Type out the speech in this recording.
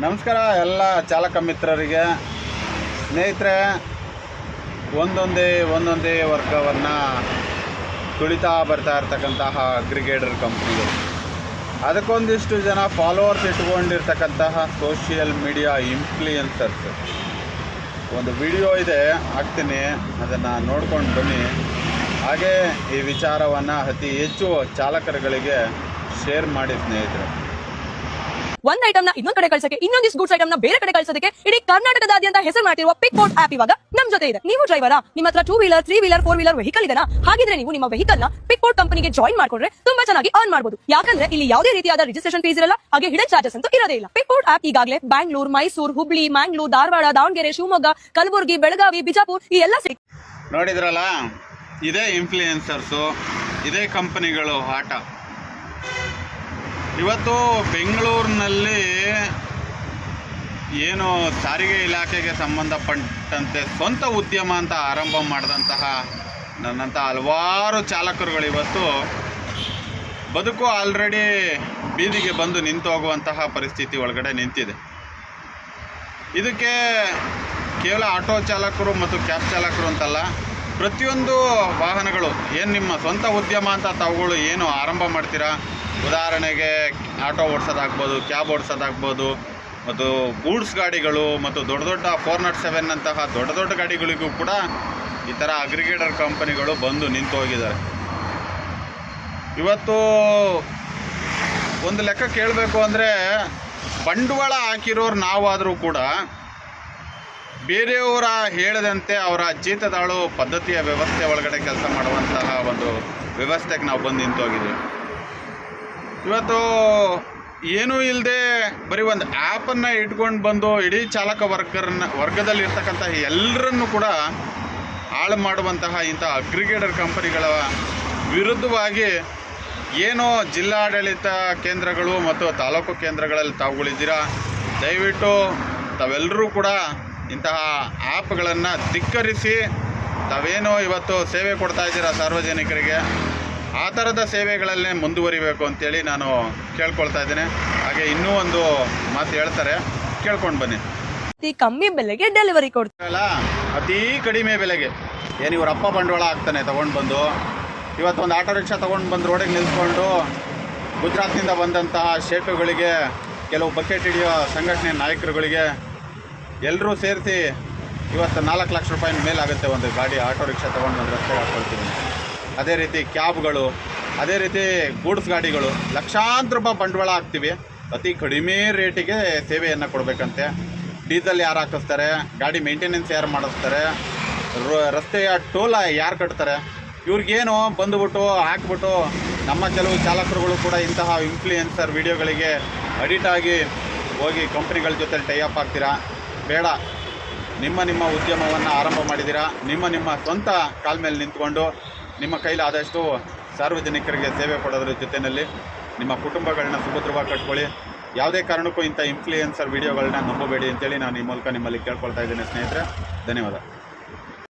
ನಮಸ್ಕಾರ ಎಲ್ಲ ಚಾಲಕ ಮಿತ್ರರಿಗೆ. ಸ್ನೇಹಿತರೆ, ಒಂದೊಂದೇ ಒಂದೊಂದೇ ವರ್ಗವನ್ನು ತುಳಿತಾ ಬರ್ತಾ ಇರ್ತಕ್ಕಂತಹ ಅಗ್ರಿಗೇಟರ್ ಕಂಪ್ನಿಗಳು. ಅದಕ್ಕೊಂದಿಷ್ಟು ಜನ ಫಾಲೋವರ್ಸ್ ಇಟ್ಕೊಂಡಿರ್ತಕ್ಕಂತಹ ಸೋಷಿಯಲ್ ಮೀಡಿಯಾ ಇನ್ಫ್ಲೂಯೆನ್ಸರ್ಸ್ ಒಂದು ವಿಡಿಯೋ ಇದೆ, ಹಾಕ್ತೀನಿ. ಅದನ್ನು ನೋಡ್ಕೊಂಡು ಬನ್ನಿ. ಹಾಗೇ ಈ ವಿಚಾರವನ್ನು ಅತಿ ಹೆಚ್ಚು ಚಾಲಕರುಗಳಿಗೆ ಶೇರ್ ಮಾಡಿ ಸ್ನೇಹಿತರೆ. ಒಂದ್ ಐಟಮ್ನ ಇನ್ನೊಂದ್ ಕಡೆ ಕಳ್ಸಕ್ಕೆ ಇನ್ನೊಂದಿಷ್ಟು ಗೂಡ್ಸ್ ಐಟಮ್ನ ಬೇರೆ ಕಡೆ ಕಳ್ಸೋದಕ್ಕೆ, ಇಡೀ ಕರ್ನಾಟಕದಾದ್ಯಂತ ಹೆಸರು ಮಾಡ್ತಿರುವ ಪಿಕ್ ಬೋರ್ಡ್ ಆಪ್ ಇವಾಗ ನಮ್ ಜೊತೆ ಇದೆ. ನೀವು ಡ್ರೈವರಾ ನಿಮ್ಮ ಹತ್ರ two wheeler three wheeler four wheeler vehicle ಇದೆನಾ? ಹಾಗಿದ್ರೆ ನೀವು ನಿಮ್ಮ ವೆಹಿಕಲ್ನ ಪಿಕ್ ಬೋರ್ಡ್ ಕಂಪನಿಗೆ ಜಾಯಿನ್ ಮಾಡ್ಕೊಂಡ್ರೆ ತುಂಬಾ ಚೆನ್ನಾಗಿ ಅರ್ನ್ ಮಾಡಬಹುದು ಯಾಕಂದ್ರೆ ಇಲ್ಲಿ ಯಾವುದೇ ರೀತಿಯಾದ ರಿಜಿಸ್ಟ್ರೇಷನ್ ಫೀಸ್ ಇರಲ್ಲ, ಹಾಗೆ ಹಿಡನ್ ಚಾರ್ಜಸ್ ಅಂತೂ ಇರೋದೇ ಇಲ್ಲ. ಪಿಕ್ ಬೋರ್ಡ್ ಆಪ್ ಈಗಾಗಲೇ ಬ್ಯಾಂಗ್ಳೂರ್ ಮೈಸೂರು ಹುಬ್ಳಿ ಮ್ಯಾಂಗ್ಳೂರ್ ಧಾರವಾಡ ದಾವಣಗೆರೆ ಶಿವಮೊಗ್ಗ ಕಲಬುರಗಿ ಬೆಳಗಾವಿ ಬಿಜಾಪುರ್ ಈ ಎಲ್ಲ ನೋಡಿದ್ರಲ್ಲ? ಇದೇ ಇನ್ಫ್ಲೂಯೆನ್ಸರ್ಸು ಇದೇ ಕಂಪನಿಗಳು ಆಟ. ಇವತ್ತು ಬೆಂಗಳೂರಿನಲ್ಲಿ ಏನು ಸಾರಿಗೆ ಇಲಾಖೆಗೆ ಸಂಬಂಧಪಟ್ಟಂತೆ ಸ್ವಂತ ಉದ್ಯಮ ಅಂತ ಆರಂಭ ಮಾಡಿದಂತಹ ನನ್ನಂಥ ಹಲವಾರು ಚಾಲಕರುಗಳು ಇವತ್ತು ಬದುಕು ಆಲ್ರೆಡಿ ಬೀದಿಗೆ ಬಂದು ನಿಂತು ಹೋಗುವಂತಹ ಪರಿಸ್ಥಿತಿ ಒಳಗಡೆ ನಿಂತಿದೆ. ಇದಕ್ಕೆ ಕೇವಲ ಆಟೋ ಚಾಲಕರು ಮತ್ತು ಕ್ಯಾಬ್ ಚಾಲಕರು ಅಂತಲ್ಲ ಪ್ರತಿಯೊಂದು ವಾಹನಗಳು, ಏನು ನಿಮ್ಮ ಸ್ವಂತ ಉದ್ಯಮ ಅಂತ ತಾವುಗಳು ಏನು ಆರಂಭ ಮಾಡ್ತೀರಾ? ಉದಾಹರಣೆಗೆ ಆಟೋ ಓಡಿಸೋದಾಗ್ಬೋದು, ಕ್ಯಾಬ್ ಓಡಿಸೋದಾಗ್ಬೋದು, ಮತ್ತು ಗೂಡ್ಸ್ ಗಾಡಿಗಳು, ಮತ್ತು ದೊಡ್ಡ ದೊಡ್ಡ ಫೋರ್ ನಾಟ್ ಸೆವೆನ್ ಅಂತಹ ದೊಡ್ಡ ದೊಡ್ಡ ಗಾಡಿಗಳಿಗೂ ಕೂಡ ಈ ಥರ ಅಗ್ರಿಗೇಟರ್ ಕಂಪನಿಗಳು ಬಂದು ನಿಂತು ಹೋಗಿದ್ದಾರೆ. ಇವತ್ತು ಒಂದು ಲೆಕ್ಕ ಕೇಳಬೇಕು ಅಂದರೆ ಬಂಡವಾಳ ಹಾಕಿರೋರು ನಾವಾದರೂ ಕೂಡ ಬೇರೆಯವರ ಹೇಳದಂತೆ ಅವರ ಜೀತದಾಳು ಪದ್ಧತಿಯ ವ್ಯವಸ್ಥೆ ಒಳಗಡೆ ಕೆಲಸ ಮಾಡುವಂತಹ ಒಂದು ವ್ಯವಸ್ಥೆಗೆ ನಾವು ಬಂದು ನಿಂತೋಗಿದ್ದೀವಿ ಇವತ್ತು ಏನೂ ಇಲ್ಲದೆ ಬರೀ ಒಂದು ಆ್ಯಪನ್ನು ಇಟ್ಕೊಂಡು ಬಂದು ಇಡೀ ಚಾಲಕ ವರ್ಗರನ್ನ ವರ್ಗದಲ್ಲಿ ಎಲ್ಲರನ್ನು ಎಲ್ಲರನ್ನೂ ಕೂಡ ಹಾಳು ಮಾಡುವಂತಹ ಇಂಥ ಅಗ್ರಿಗೇಟರ್ ಕಂಪನಿಗಳ ವಿರುದ್ಧವಾಗಿ ಏನೋ ಜಿಲ್ಲಾಡಳಿತ ಕೇಂದ್ರಗಳು ಮತ್ತು ತಾಲೂಕು ಕೇಂದ್ರಗಳಲ್ಲಿ ತಾವುಗಳಿದ್ದೀರಾ? ದಯವಿಟ್ಟು ತಾವೆಲ್ಲರೂ ಕೂಡ ಇಂತಹ ಆ್ಯಪ್ಗಳನ್ನು ಧಿಕ್ಕರಿಸಿ ತಾವೇನೋ ಇವತ್ತು ಸೇವೆ ಕೊಡ್ತಾ ಇದ್ದೀರಾ ಸಾರ್ವಜನಿಕರಿಗೆ? ಆ ಥರದ ಸೇವೆಗಳಲ್ಲೇ ಮುಂದುವರಿಬೇಕು ಅಂತೇಳಿ ನಾನು ಕೇಳ್ಕೊಳ್ತಾ ಇದ್ದೀನಿ. ಹಾಗೆ ಇನ್ನೂ ಒಂದು ಮಾತು ಹೇಳ್ತಾರೆ. ಕೇಳ್ಕೊಂಡು ಬನ್ನಿ. ಅತಿ ಕಮ್ಮಿ ಬೆಲೆಗೆ ಡೆಲಿವರಿ ಕೊಡ್ತಾರಲ್ಲ ಅತೀ ಕಡಿಮೆ ಬೆಲೆಗೆ. ಏನು ಇವ್ರ ಅಪ್ಪ ಬಂಡವಾಳ ಆಗ್ತಾನೆ ತೊಗೊಂಡು ಬಂದು. ಇವತ್ತು ಒಂದು ಆಟೋ ರಿಕ್ಷಾ ತೊಗೊಂಡು ಬಂದು ರೋಡಿಗೆ ನಿಲ್ಸ್ಕೊಂಡು ಗುಜರಾತ್ನಿಂದ ಬಂದಂತಹ ಶೇಟುಗಳಿಗೆ ಕೆಲವು ಬಕೆಟ್ ಹಿಡಿಯೋ ಸಂಘಟನೆ ನಾಯಕರುಗಳಿಗೆ ಎಲ್ಲರೂ ಸೇರಿಸಿ ಇವತ್ತು ನಾಲ್ಕು ಲಕ್ಷ ರೂಪಾಯಿನ ಮೇಲಾಗುತ್ತೆ ಒಂದು ಗಾಡಿ, ಆಟೋ ರಿಕ್ಷಾ ತೊಗೊಂಡು ಬಂದು ರಸ್ತೆಗೆ ಹಾಕ್ಕೊಳ್ತೀನಿ. ಅದೇ ರೀತಿ ಕ್ಯಾಬ್ಗಳು, ಅದೇ ರೀತಿ ಗೂಡ್ಸ್ ಗಾಡಿಗಳು, ಲಕ್ಷಾಂತರ ರೂಪಾಯಿ ಬಂಡವಾಳ ಹಾಕ್ತೀವಿ. ಅತಿ ಕಡಿಮೆ ರೇಟಿಗೆ ಸೇವೆಯನ್ನು ಕೊಡಬೇಕಂತೆ. ಡೀಸೆಲ್ ಯಾರು ಹಾಕಿಸ್ತಾರೆ, ಗಾಡಿ ಮೇಂಟೆನೆನ್ಸ್ ಯಾರು ಮಾಡಿಸ್ತಾರೆ ರಸ್ತೆಯ ಟೋಲ ಯಾರು ಕಟ್ತಾರೆ, ಇವ್ರಿಗೇನು ಬಂದುಬಿಟ್ಟು ಹಾಕ್ಬಿಟ್ಟು ನಮ್ಮ ಕೆಲವು ಚಾಲಕರುಗಳು ಕೂಡ ಇಂತಹ ಇನ್ಫ್ಲೂಯೆನ್ಸರ್ ವಿಡಿಯೋಗಳಿಗೆ ಅಡಿಟ್ ಆಗಿ ಹೋಗಿ ಕಂಪ್ನಿಗಳ ಜೊತೆ ಟೈ ಅಪ್ ಆಗ್ತೀರಾ? ಬೇಡ. ನಿಮ್ಮ ನಿಮ್ಮ ಉದ್ಯಮವನ್ನು ಆರಂಭ ಮಾಡಿದ್ದೀರಾ? ನಿಮ್ಮ ನಿಮ್ಮ ಸ್ವಂತ ಕಾಲ ಮೇಲೆ ನಿಂತ್ಕೊಂಡು ನಿಮ್ಮ ಕೈಲಿ ಆದಷ್ಟು ಸಾರ್ವಜನಿಕರಿಗೆ ಸೇವೆ ಕೊಡೋದ್ರ ಜೊತೆಯಲ್ಲಿ ನಿಮ್ಮ ಕುಟುಂಬಗಳನ್ನ ಸುಭದ್ರವಾಗಿ ಕಟ್ಕೊಳ್ಳಿ. ಯಾವುದೇ ಕಾರಣಕ್ಕೂ ಇಂಥ ಇನ್ಫ್ಲೂಯೆನ್ಸರ್ ವಿಡಿಯೋಗಳನ್ನ ನಂಬಬೇಡಿ ಅಂತೇಳಿ ನಾನು ಈ ಮೂಲಕ ನಿಮ್ಮಲ್ಲಿ ಕೇಳ್ಕೊಳ್ತಾ ಇದ್ದೇನೆ ಸ್ನೇಹಿತರೆ. ಧನ್ಯವಾದ.